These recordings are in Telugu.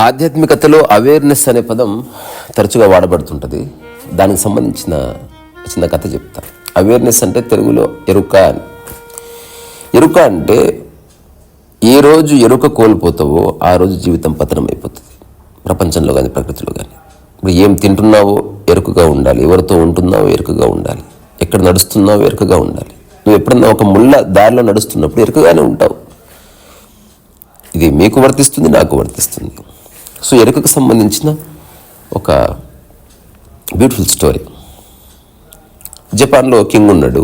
ఆధ్యాత్మికతలో అవేర్నెస్ అనే పదం తరచుగా వాడబడుతుంటుంది. దానికి సంబంధించిన చిన్న కథ చెప్తా. అవేర్నెస్ అంటే తెలుగులో ఎరుక అని. ఎరుక అంటే ఏ రోజు ఎరుక కోల్పోతావో ఆ రోజు జీవితం పతనం అయిపోతుంది. ప్రపంచంలో కానీ ప్రకృతిలో కానీ ఇప్పుడు ఏం తింటున్నావో ఎరుకగా ఉండాలి. ఎవరితో ఉంటున్నావో ఎరుకగా ఉండాలి. ఎక్కడ నడుస్తున్నావో ఎరుకగా ఉండాలి. నువ్వు ఎప్పుడన్నా ఒక ముళ్ళ దారిలో నడుస్తున్నప్పుడు ఎరుకగానే ఉంటావు. ఇది మీకు వర్తిస్తుంది నాకు వర్తిస్తుంది. సో ఎరుకకు సంబంధించిన ఒక బ్యూటిఫుల్ స్టోరీ జపాన్లో కింగ్ ఉన్నాడు.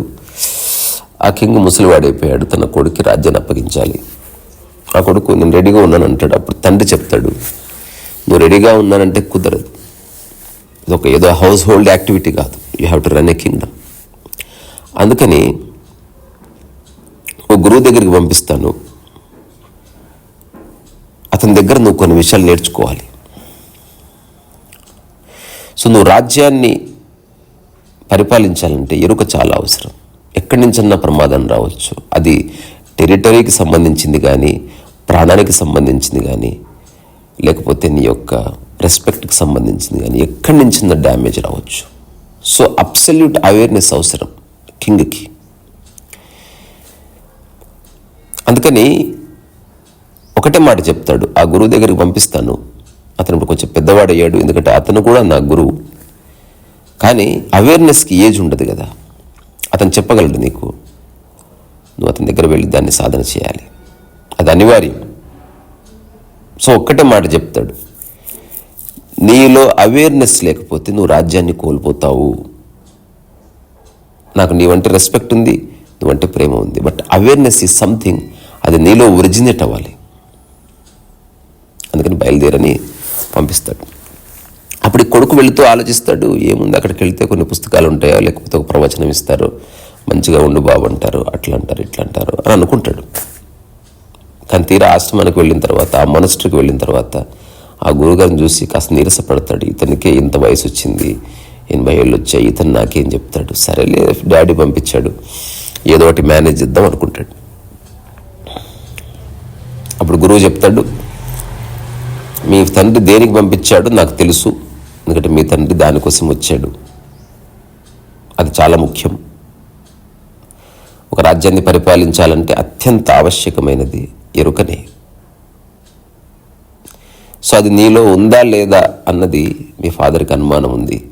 ఆ కింగ్ ముసలివాడైపోయాడు. తన కొడుకు రాజ్యాన్ని అప్పగించాలి. ఆ కొడుకు నేను రెడీగా ఉన్నాను అంటాడు. అప్పుడు తండ్రి చెప్తాడు నువ్వు రెడీగా ఉన్నానంటే కుదరదు. ఇది ఒక ఏదో హౌస్ హోల్డ్ యాక్టివిటీ కాదు. You have to run a kingdom అందుకని ఓ గురువు దగ్గరికి పంపిస్తాను. అతని దగ్గర నువ్వు కొన్ని విషయాలు నేర్చుకోవాలి. సో నువ్వు రాజ్యాన్ని పరిపాలించాలంటే ఎరుక చాలా అవసరం. ఎక్కడి నుంచన్నా ప్రమాదం రావచ్చు. అది టెరిటరీకి సంబంధించింది కానీ ప్రాణానికి సంబంధించింది కానీ లేకపోతే నీ యొక్క రెస్పెక్ట్కి సంబంధించింది కానీ ఎక్కడి నుంచిన్న డ్యామేజ్ రావచ్చు. సో అబ్సల్యూట్ అవేర్నెస్ అవసరం కింగ్కి. అందుకని ఒకటే మాట చెప్తాడు ఆ గురువు దగ్గరికి పంపిస్తాను. అతను ఇప్పుడు కొంచెం పెద్దవాడు అయ్యాడు ఎందుకంటే అతను కూడా నా గురువు. కానీ అవేర్నెస్కి ఏజ్ ఉండదు కదా. అతను చెప్పగలడు నీకు నువ్వు అతని దగ్గర వెళ్ళి దాన్ని సాధన చేయాలి. అది అనివార్యం. సో ఒక్కటే మాట చెప్తాడు నీలో అవేర్నెస్ లేకపోతే నువ్వు రాజ్యాన్ని కోల్పోతావు. నాకు నీవంటే రెస్పెక్ట్ ఉంది నువ్వంటే ప్రేమ ఉంది బట్ అవేర్నెస్ ఈజ్ సంథింగ్ అది నీలో ఒరిజినేట్ అవ్వాలి. బయలుదేరని పంపిస్తాడు. అప్పుడు కొడుకు వెళుతూ ఆలోచిస్తాడు ఏముంది? అక్కడికి వెళితే కొన్ని పుస్తకాలు ఉంటాయో? లేకపోతే ఒక ప్రవచనం ఇస్తారు. మంచిగా ఉండు బాబు అంటారు. అట్లా అంటారు ఇట్లా అంటారు అని అనుకుంటాడు. కానీ తీరా ఆశ్రమానికి వెళ్ళిన తర్వాత ఆ మొనస్టర్కి వెళ్ళిన తర్వాత ఆ గురుగారిని చూసి కాస్త నీరసపడతాడు. ఇతనికే ఇంత వయసు వచ్చింది ఎనభై ఏళ్ళు వచ్చాయి ఇతను నాకేం చెప్తాడు? సరేలే డాడీ పంపించాడు. ఏదో ఒకటి మేనేజ్ చేద్దాం అనుకుంటాడు. అప్పుడు గురువు చెప్తాడు మీ తండ్రి దేనికి పంపించాడు నాకు తెలుసు. ఎందుకంటే మీ తండ్రి దానికోసం వచ్చాడు. అది చాలా ముఖ్యం. ఒక రాజ్యాన్ని పరిపాలించాలంటే అత్యంత ఆవశ్యకమైనది ఎరుకనే. సో అది నీలో ఉందా లేదా అన్నది మీ ఫాదర్కి అనుమానం ఉంది.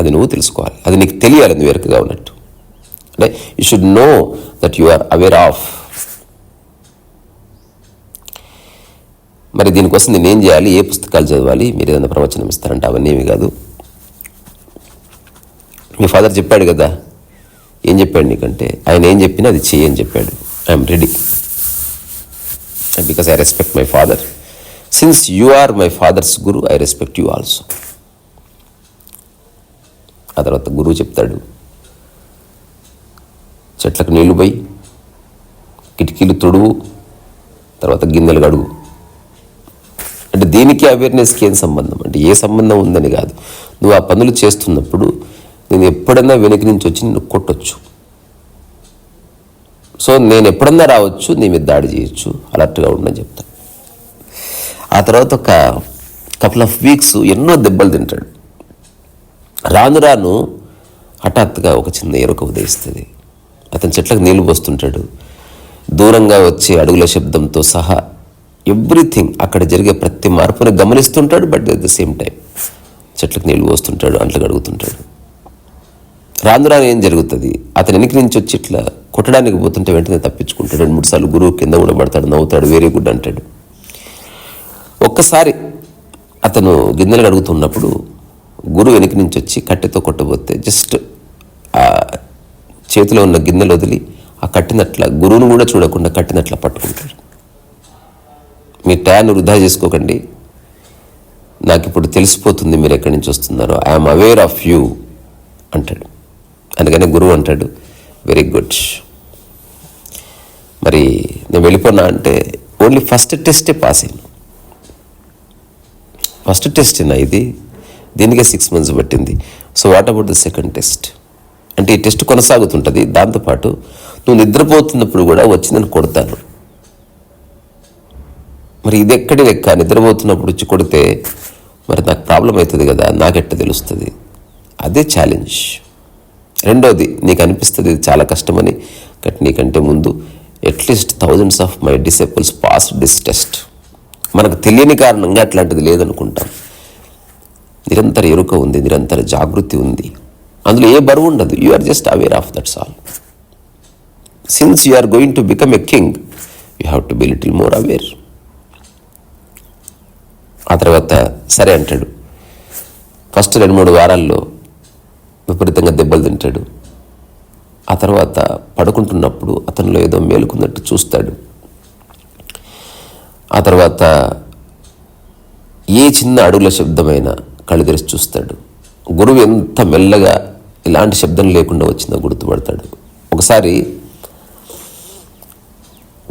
అది నువ్వు తెలుసుకోవాలి. అది నీకు తెలియాలి నువ్వు ఎరుకగా ఉన్నట్టు. అంటే you should know that you are aware of మరి దీనికోసం నేను ఏం చేయాలి? ఏ పుస్తకాలు చదవాలి? మీరు ఏదైనా ప్రవచనం ఇస్తారంటే అవన్నీ ఏమి కాదు. మీ ఫాదర్ చెప్పాడు కదా ఏం చెప్పాడు నీకంటే? ఆయన ఏం చెప్పినా అది చేయని చెప్పాడు. I'm ready because I respect my father since you are my father's guru I respect you also ఆ తర్వాత గురువు చెప్తాడు చెట్లకు నీళ్ళు పోయి కిటికీలు తొడువు తర్వాత గిన్నెలు గడుగు అంటే దీనికి అవేర్నెస్కి ఏం సంబంధం? అంటే ఏ సంబంధం ఉందని కాదు. నువ్వు ఆ పనులు చేస్తున్నప్పుడు నేను ఎప్పుడన్నా వెనక నుంచి వచ్చి నిన్ను కొట్టొచ్చు. సో నేను ఎప్పుడన్నా రావచ్చు నీ మీద దాడి చేయొచ్చు అలర్ట్గా ఉండని చెప్తాను ఆ తర్వాత ఒక కపుల్ ఆఫ్ వీక్స్ ఎన్నో దెబ్బలు తింటాడు. రాను రాను హఠాత్తుగా ఒక చిన్న ఎరుక ఉదయిస్తుంది. అతని చెట్లకు నీళ్ళు పోస్తుంటాడు. దూరంగా వచ్చే అడుగుల శబ్దంతో సహా ఎవ్రీథింగ్ అక్కడ జరిగే ప్రతి మార్పుని గమనిస్తుంటాడు but at the same time చెట్లకు నీళ్ళు పోస్తుంటాడు అంట్లు కడుగుతుంటాడు. రాను రాను ఏం జరుగుతుంది? అతని వెనక నుంచి వచ్చి ఇట్లా కొట్టడానికి పోతుంటే వెంటనే తప్పించుకుంటాడు. రెండు మూడు సార్లు గురువు కింద ఉండబడతాడు నవ్వుతాడు వేరే గుడ్ అంటాడు. ఒక్కసారి అతను గిన్నెలు కడుగుతున్నప్పుడు గురువు వెనక నుంచి వచ్చి కట్టెతో కొట్టబోతే జస్ట్ ఆ చేతిలో ఉన్న గిన్నెలు వదిలి ఆ కట్టినట్ల గురువును కూడా చూడకుండా కట్టినట్ల పట్టుకుంటాడు. మీ టైం వృధా చేసుకోకండి. నాకు ఇప్పుడు తెలిసిపోతుంది మీరు ఎక్కడి నుంచి వస్తున్నారో. ఐఎమ్ అవేర్ ఆఫ్ యూ అంటాడు. అందుకనే గురువు అంటాడు వెరీ గుడ్ మరి నేను వెళ్ళిపోనా అంటే ఓన్లీ ఫస్ట్ టెస్టే పాస్ అయ్యాను ఫస్ట్ టెస్ట్ నా ఇది. దీనికే సిక్స్ మంత్స్ పట్టింది. So what about the second test అంటే ఈ టెస్ట్ కొనసాగుతుంటుంది. దాంతోపాటు నువ్వు నిద్రపోతున్నప్పుడు కూడా వచ్చి నేను కొడతాను. మరి ఇది ఎక్కడి లెక్క? నిద్రపోతున్నప్పుడు వచ్చి కొడితే మరి నాకు ప్రాబ్లం అవుతుంది కదా నాకెట్ట తెలుస్తుంది? అదే ఛాలెంజ్ రెండోది నీకు అనిపిస్తుంది ఇది చాలా కష్టమని బట్ నీకంటే ముందు at least thousands of my disciples pass this test. మనకు తెలియని కారణంగా అట్లాంటిది లేదనుకుంటాం. నిరంతర ఎరుక ఉంది నిరంతర జాగృతి ఉంది. అందులో ఏ బరువు ఉండదు. You are just aware of that's all since you are going to become a king you have to be little more aware ఆ తర్వాత సరే అంటాడు. ఫస్ట్ రెండు మూడు వారాల్లో విపరీతంగా దెబ్బలు తింటాడు. ఆ తర్వాత పడుకుంటున్నప్పుడు అతనిలో ఏదో మేలుకున్నట్టు చూస్తాడు. ఆ తర్వాత ఏ చిన్న అడుగుల శబ్దమైనా కళ్ళు తెరిచి చూస్తాడు. గురువు ఎంత మెల్లగా ఇలాంటి శబ్దం లేకుండా వచ్చిందో గుర్తుపడతాడు. ఒకసారి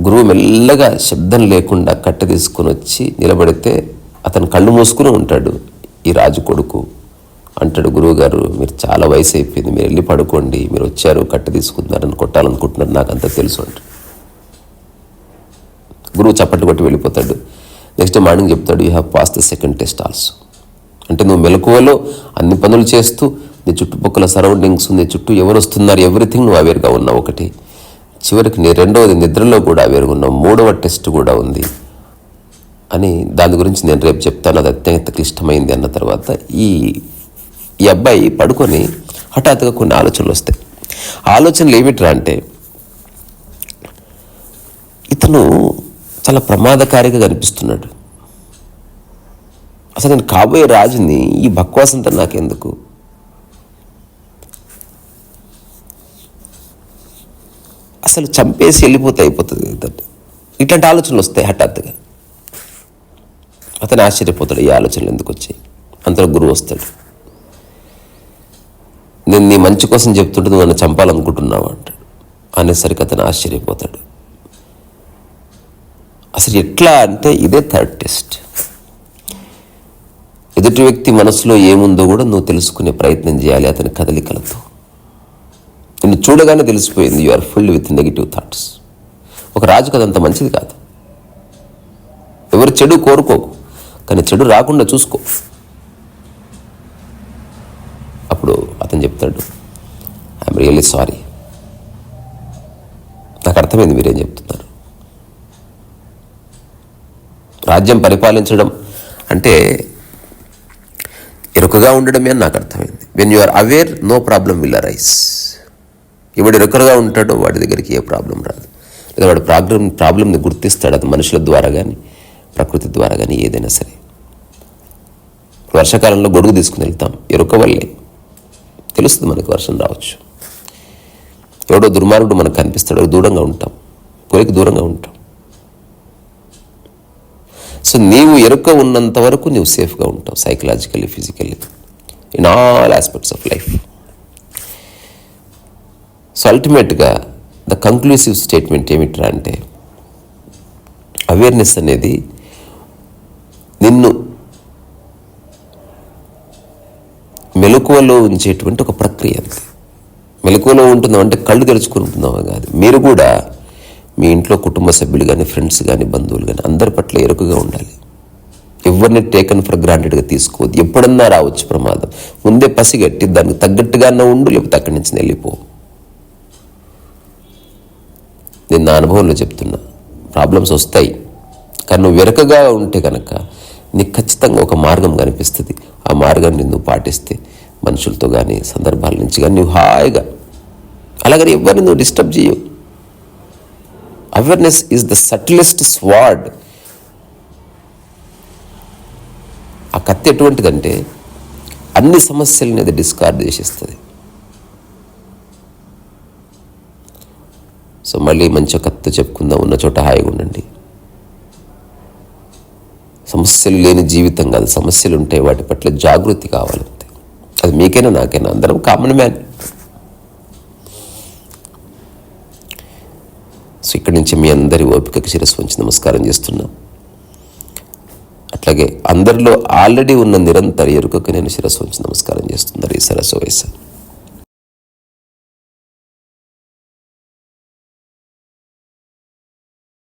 గురువు మెల్లగా శబ్దం లేకుండా కట్ట తీసుకొని వచ్చి నిలబడితే అతను కళ్ళు మూసుకుని ఉంటాడు. ఈ రాజు కొడుకు. అంటాడు గురువు గారు మీరు చాలా వయసు అయిపోయింది మీరు వెళ్ళి పడుకోండి. మీరు వచ్చారు కట్ట తీసుకుంటున్నారని కొట్టాలనుకుంటున్నారు నాకు అంతా తెలుసు అంటాడు. గురువు చప్పట్లు కొట్టి వెళ్ళిపోతాడు. నెక్స్ట్ మార్నింగ్ చెప్తాడు you have pass the second test also. అంటే నువ్వు మెలకువలో అన్ని పనులు చేస్తూ నీ చుట్టుపక్కల సరౌండింగ్స్ నీ చుట్టూ ఎవరు వస్తున్నారు ఎవ్రీథింగ్ నువ్వు అవేర్గా ఉన్నావు ఒకటి. చివరికి నీ రెండవది నిద్రలో కూడా అవేర్గా ఉన్నావు. మూడవ టెస్ట్ కూడా ఉంది. అని దాని గురించి నేను రేపు చెప్తాను అది అత్యంత క్లిష్టమైంది అన్న తర్వాత ఈ ఈ అబ్బాయి పడుకొని హఠాత్తుగా కొన్ని ఆలోచనలు వస్తాయి. ఆలోచనలు ఏమిట్రా అంటే ఇతను చాలా ప్రమాదకారిగా కనిపిస్తున్నాడు. అసలు నేను కాబోయే రాజుని ఈ బక్వాసంతా నాకెందుకు? అసలు చంపేసి వెళ్ళిపోతే అయిపోతుంది ఇతను ఇట్లాంటి ఆలోచనలు వస్తాయి హఠాత్తుగా. అతను ఆశ్చర్యపోతాడు ఈ ఆలోచనలు ఎందుకు వచ్చాయి? అంతలో గురువు వస్తాడు. నేను నీ మంచి కోసం చెప్తుంటే నువ్వు నన్ను చంపాలనుకుంటున్నావు? అంటాడు. అనేసరికి అతను ఆశ్చర్యపోతాడు. అసలు ఎట్లా అంటే ఇదే థర్డ్ టెస్ట్. ఎదుటి వ్యక్తి మనసులో ఏముందో కూడా నువ్వు తెలుసుకునే ప్రయత్నం చేయాలి అతని కదలికలతో. నిన్ను చూడగానే తెలిసిపోయింది you are full with negative thoughts. ఒక రాజుకు అంత మంచిది కాదు. ఎవరు చెడు కోరుకోకు. కానీ చెడు రాకుండా చూసుకో. అప్పుడు అతను చెప్తాడు ఐఎమ్ రియల్లీ సారీ. నాకు అర్థమైంది మీరేం చెప్తున్నారు. రాజ్యం పరిపాలించడం అంటే ఎరుకగా ఉండడమే అని నాకు అర్థమైంది. When you are aware no problem will arise ఎవడు ఎరుకగా ఉంటాడో వాడి దగ్గరికి ఏ ప్రాబ్లం రాదు. లేదా వాడు ప్రాబ్లం ప్రాబ్లంని గుర్తిస్తాడు అది మనుషుల ద్వారా కానీ ప్రకృతి ద్వారా కానీ ఏదైనా సరే. వర్షాకాలంలో గొడుగు తీసుకుని వెళ్తాం. ఎరుక వల్లే తెలుస్తుంది మనకు వర్షం రావచ్చు. ఎవడో దుర్మార్గుడు మనకు కనిపిస్తాడు. దూరంగా ఉంటాం. కోరిక దూరంగా ఉంటాం. సో నీవు ఎరుక ఉన్నంత వరకు నీవు సేఫ్గా ఉంటావు psychologically physically in all aspects of life so అల్టిమేట్గా ద కంక్లూసివ్ స్టేట్మెంట్ ఏమిట్రా అంటే అవేర్నెస్ అనేది నిన్ను మెలకువలో ఉంచేటువంటి ఒక ప్రక్రియ మెలకువలో ఉంటుందాం అంటే కళ్ళు తెరుచుకుని కాదు. మీరు కూడా మీ ఇంట్లో కుటుంబ సభ్యులు కానీ ఫ్రెండ్స్ కానీ బంధువులు కానీ అందరి పట్ల ఎరుకగా ఉండాలి. ఎవరిని టేకన్ ఫర్ గ్రాంటెడ్గా తీసుకోవద్దు. ఎప్పుడన్నా రావచ్చు ప్రమాదం. ముందే పసిగట్టి దానికి తగ్గట్టుగా ఉండు లేకపోతే అక్కడి నుంచి వెళ్ళిపో. నేను నా అనుభవంలో చెప్తున్నా. ప్రాబ్లమ్స్ వస్తాయి. కానీ నువ్వు వెరకగా ఉంటే కనుక నీకు ఖచ్చితంగా ఒక మార్గం కనిపిస్తుంది. ఆ మార్గాన్ని నువ్వు పాటిస్తే మనుషులతో కానీ సందర్భాల నుంచి కానీ నువ్వు హాయిగా అలాగని ఎవరిని నువ్వు డిస్టర్బ్ చేయవు awareness is the subtlest sword. ఆ కత్తి ఎటువంటిదంటే అన్ని సమస్యలని అది డిస్కార్డ్ చేసేస్తుంది. సో మళ్ళీ మంచి కత్తి చెప్పుకుందాం ఉన్న చోట హాయిగా ఉండండి. సమస్యలు లేని జీవితం కాదు సమస్యలు ఉంటాయి వాటి పట్ల జాగృతి కావాలి. అది మీకైనా నాకైనా? అందరం కామన్ మ్యాన్ సో ఇక్కడి నుంచి మీ అందరి ఓపికకి శిరస్సు ఉంచి నమస్కారం చేస్తున్నాం. అట్లాగే అందరిలో ఆల్రెడీ ఉన్న నిరంతర ఎరుకకు నేను శిరస్సు ఉంచి నమస్కారం చేస్తున్నారు ఈ సరస్సు వయసు